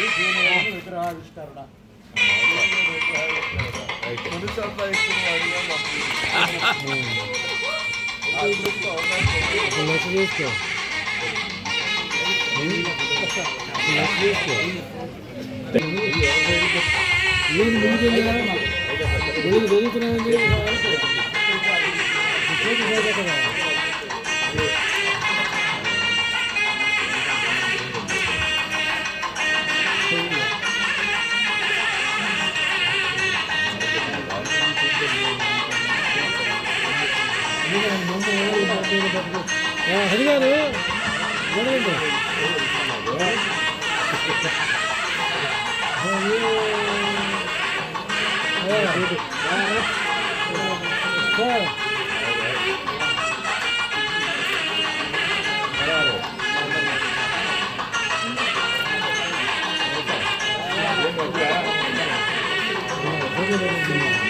ವಿಗ್ರಹಾವಿಷ್ಕರಣ ಏನು ಬೆಳೀತಾರೆ ಬೆಳೀತಾರೆ 야, 혜리가는 뭐라는 Thank you.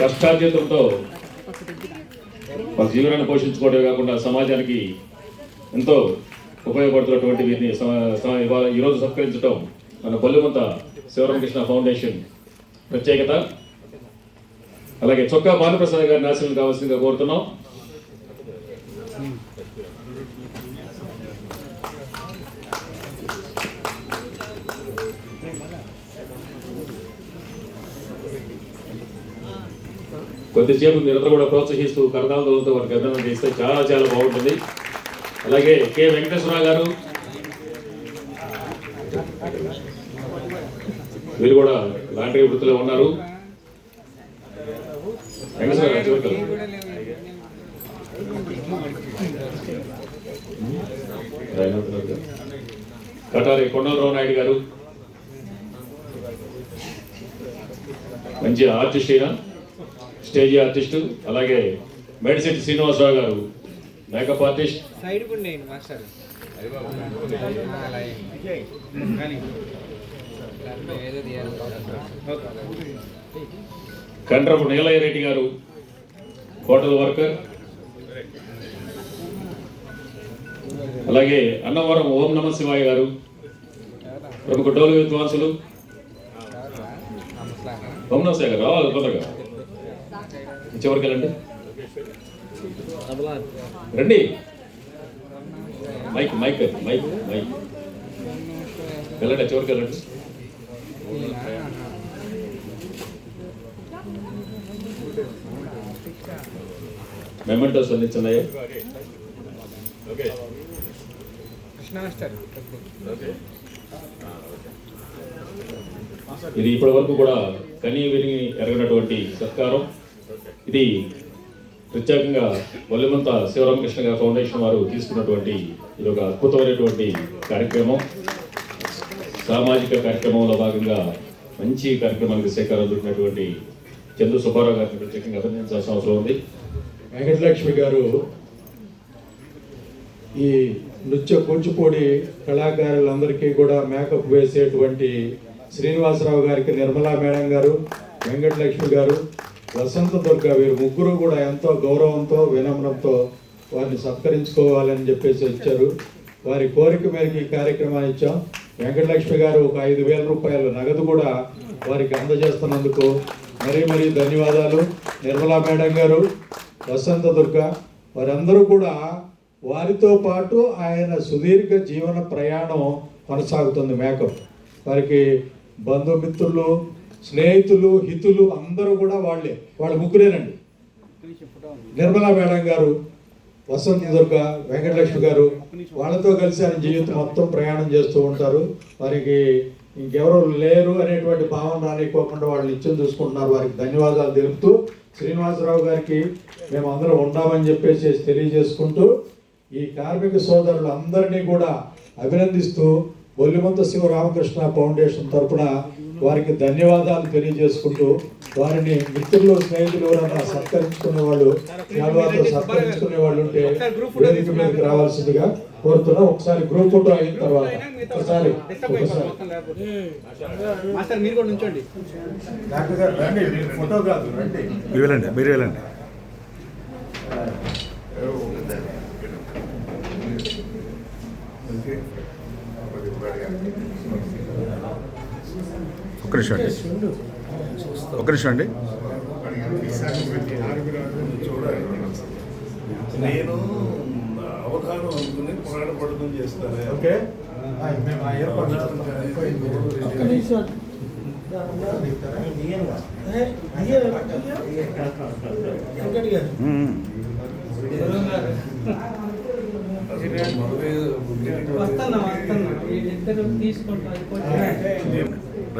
కష్టార్జితంతో వాళ్ళ జీవనాన్ని పోషించుకోవడమే కాకుండా సమాజానికి ఎంతో ఉపయోగపడుతున్నటువంటి వీరిని ఇవాళ ఈరోజు సత్కరించడం మన బొల్లిమంత శివరామకృష్ణ ఫౌండేషన్ ప్రత్యేకత. అలాగే చొక్కా భానుప్రసాద్ గారి నాశనం కావాల్సిందిగా కోరుతున్నాం. కొద్దిసేపు మీరందరూ కూడా ప్రోత్సహిస్తూ కరదాలతో వారికి అభినందన చేస్తే చాలా చాలా బాగుంటుంది. అలాగే కె. వెంకటేశ్వరరావు గారు వీరు కూడా లాంటి వృత్తిలో ఉన్నారు. కటారి కొండలరావు నాయుడు గారు మంచి ఆర్టిస్ట్ అయినా స్టేజ్ ఆర్టిస్ట్ అలాగే మేడిశెట్టి శ్రీనివాసరావు గారు మేకప్ ఆర్టిస్ట్ కండ్రపు నీలయ్య రెడ్డి గారు హోటల్ వర్కర్. అలాగే అన్నవరం ఓం నమ శివాయ గారు ప్రముఖ డోలు విద్వాంసులు ఓం నమ శివాయ గారు రావాలి తొందరగా చివరికి వెళ్ళండి. రండి. Mic mic mic mic. వెళ్ళండి చివరికి వెళ్ళండి. మెమెంటోస్ కృష్ణ మాస్టర్ ఇది ఇప్పటి వరకు కూడా కనీ విని ఎరగనటువంటి సత్కారం. ఇది ప్రత్యేకంగా వల్లిమంత శివరామకృష్ణ గారి ఫౌండేషన్ వారు తీసుకున్నటువంటి ఇది ఒక అద్భుతమైనటువంటి కార్యక్రమం. సామాజిక కార్యక్రమంలో భాగంగా మంచి కార్యక్రమానికి శ్రీకారం చుట్టినటువంటి చంద్ర సుబ్బారావు గారిని ప్రత్యేకంగా అభినందించాల్సిన అవసరం ఉంది. వెంకటలక్ష్మి గారు ఈ నృత్య కూచిపూడి కళాకారులందరికీ కూడా మేకప్ వేసేటువంటి శ్రీనివాసరావు గారికి నిర్మలా మేడం గారు వెంకటలక్ష్మి గారు వసంత దుర్గ వీరు ముగ్గురు కూడా ఎంతో గౌరవంతో వినమ్రంతో వారిని సత్కరించుకోవాలని చెప్పేసి వచ్చారు. వారి కోరిక మేరకు ఈ కార్యక్రమాన్ని ఇచ్చాం. వెంకటలక్ష్మి గారు ఒక ఐదు వేల రూపాయల నగదు కూడా వారికి అందజేస్తున్నందుకు మరీ మరీ ధన్యవాదాలు. నిర్మలా మేడం గారు వసంత దుర్గ వారందరూ కూడా వారితో పాటు ఆయన సుదీర్ఘ జీవన ప్రయాణం కొనసాగుతుంది మేకప్. వారికి బంధుమిత్రులు స్నేహితులు హితులు అందరూ కూడా వాళ్ళే. వాళ్ళ ముగ్గురేనండి. నిర్మలా మేడం గారు వసంత దుర్గ వెంకటలక్ష్మి గారు వాళ్ళతో కలిసి ఆయన జీవితం మొత్తం ప్రయాణం చేస్తూ ఉంటారు. వారికి ఇంకెవరు లేరు అనేటువంటి భావన రానికోకుండా వాళ్ళు నిత్యం చూసుకుంటున్నారు. వారికి ధన్యవాదాలు తెలుపుతూ శ్రీనివాసరావు గారికి మేము అందరం ఉన్నామని చెప్పేసి తెలియజేసుకుంటూ ఈ కార్మిక సోదరులందరినీ కూడా అభినందిస్తూ బొల్లిమంత శివరామకృష్ణ ఫౌండేషన్ తరపున వారికి ధన్యవాదాలు తెలియజేసుకుంటూ వారిని మిత్రులు స్నేహితులు ఎవరైనా సత్కరించుకునే వాళ్ళు శాల్వాతో సత్కరించుకునే వాళ్ళు ఉంటే వేదిక మీదకి రావాల్సిందిగా కోరుతున్నా. ఒకసారి గ్రూప్ ఫోటో అయిన తర్వాత ఒకసారి ఒకసారి. మాస్టర్ మీరు కూడా ఉంచండి డాక్టర్ గారు రండి. మీరు ఫోటో కాదు రండి. మీరు వెళ్ళండి మీరు వెళ్ళండి. నిమిషం అండి ఒక్క నిమిషం అండి నేను అవధానం అనుకుని పాడపడడం చేస్తాను ఓకే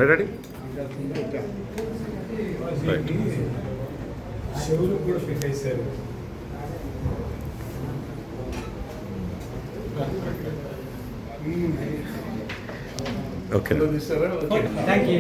రైట్ చెవులు కూడా ఫిట్ చేశారు ఓకే. Thank you